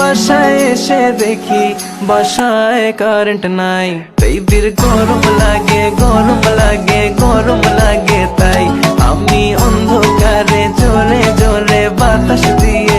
বাসায় এসে দেখি, বাসায় কারেন্ট নাই। বেবির গরম লাগে গরম লাগে গরম লাগে তাই। আমি অন্ধকারে জোরে জোরে বাতাস দিই